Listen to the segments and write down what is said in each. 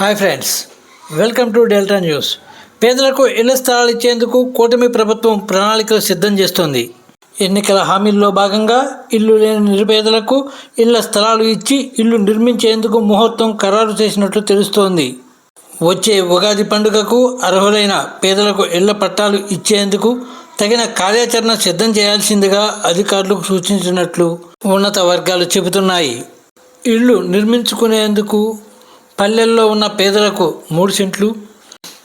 Hi friends welcome to Delta News. పేదలకు ఇళ్ళ స్థలాలు ఇచ్చేందుకు కూటమి ప్రభుత్వం ప్రణాళికలు సిద్ధం చేస్తోంది. ఎన్నికల హామీల్లో భాగంగా ఇల్లు లేని నిరుపేదలకు ఇళ్ళ స్థలాలు ఇచ్చి ఇల్లు నిర్మించేందుకు ముహూర్తం ఖరారు చేసినట్లు తెలుస్తోంది. వచ్చే ఉగాది పండుగకు అర్హులైన పేదలకు ఇళ్ళ పట్టాలు ఇచ్చేందుకు తగిన కార్యాచరణ సిద్ధం చేయాల్సిందిగా అధికారులకు సూచించినట్లు ఉన్నత వర్గాలు చెబుతున్నాయి. ఇళ్ళు నిర్మించుకునేందుకు పల్లెల్లో ఉన్న పేదలకు మూడు సెంట్లు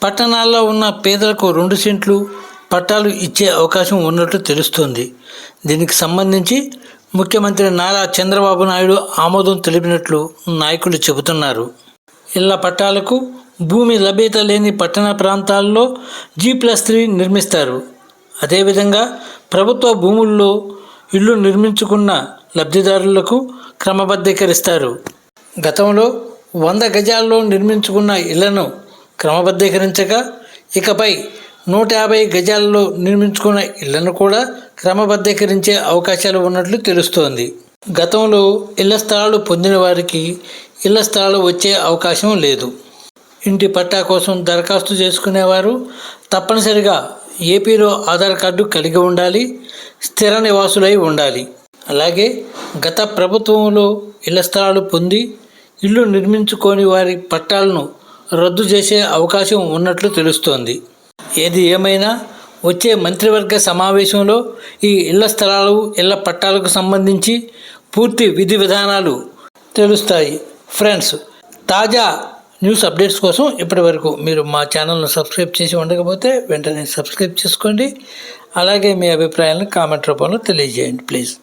పట్టణాల్లో ఉన్న పేదలకు రెండు సెంట్లు పట్టాలు ఇచ్చే అవకాశం ఉన్నట్లు తెలుస్తోంది. దీనికి సంబంధించి ముఖ్యమంత్రి నారా చంద్రబాబు నాయుడు ఆమోదం తెలిపినట్లు నాయకులు చెబుతున్నారు. ఇళ్ళ పట్టాలకు భూమి లభ్యత లేని పట్టణ ప్రాంతాల్లో జీ ప్లస్ త్రీ నిర్మిస్తారు. అదేవిధంగా ప్రభుత్వ భూముల్లో ఇల్లు నిర్మించుకున్న లబ్ధిదారులకు క్రమబద్ధీకరిస్తారు. గతంలో వంద గజాల్లో నిర్మించుకున్న ఇళ్ళను క్రమబద్ధీకరించగా ఇకపై నూట యాభై గజాల్లో నిర్మించుకున్న ఇళ్ళను కూడా క్రమబద్ధీకరించే అవకాశాలు ఉన్నట్లు తెలుస్తోంది. గతంలో ఇళ్ళ స్థలాలు పొందిన వారికి ఇళ్ళ స్థలాలు వచ్చే అవకాశం లేదు. ఇంటి పట్టా కోసం దరఖాస్తు చేసుకునేవారు తప్పనిసరిగా ఏపీలో ఆధార్ కార్డు కలిగి ఉండాలి స్థిర నివాసులై ఉండాలి. అలాగే గత ప్రభుత్వంలో ఇళ్ళ స్థలాలు పొంది ఇల్లు నిర్మించుకోని వారి పట్టాలను రద్దు చేసే అవకాశం ఉన్నట్లు తెలుస్తోంది. ఏది ఏమైనా వచ్చే మంత్రివర్గ సమావేశంలో ఈ ఇళ్ళ స్థలాలు ఇళ్ళ పట్టాలకు సంబంధించి పూర్తి విధి విధానాలు తెలుస్తాయి. ఫ్రెండ్స్ తాజా న్యూస్ అప్డేట్స్ కోసం ఇప్పటి వరకు మీరు మా ఛానల్ను సబ్స్క్రైబ్ చేసి ఉండకపోతే వెంటనే సబ్స్క్రైబ్ చేసుకోండి. అలాగే మీ అభిప్రాయాలను కామెంట్ రూపంలో తెలియజేయండి ప్లీజ్.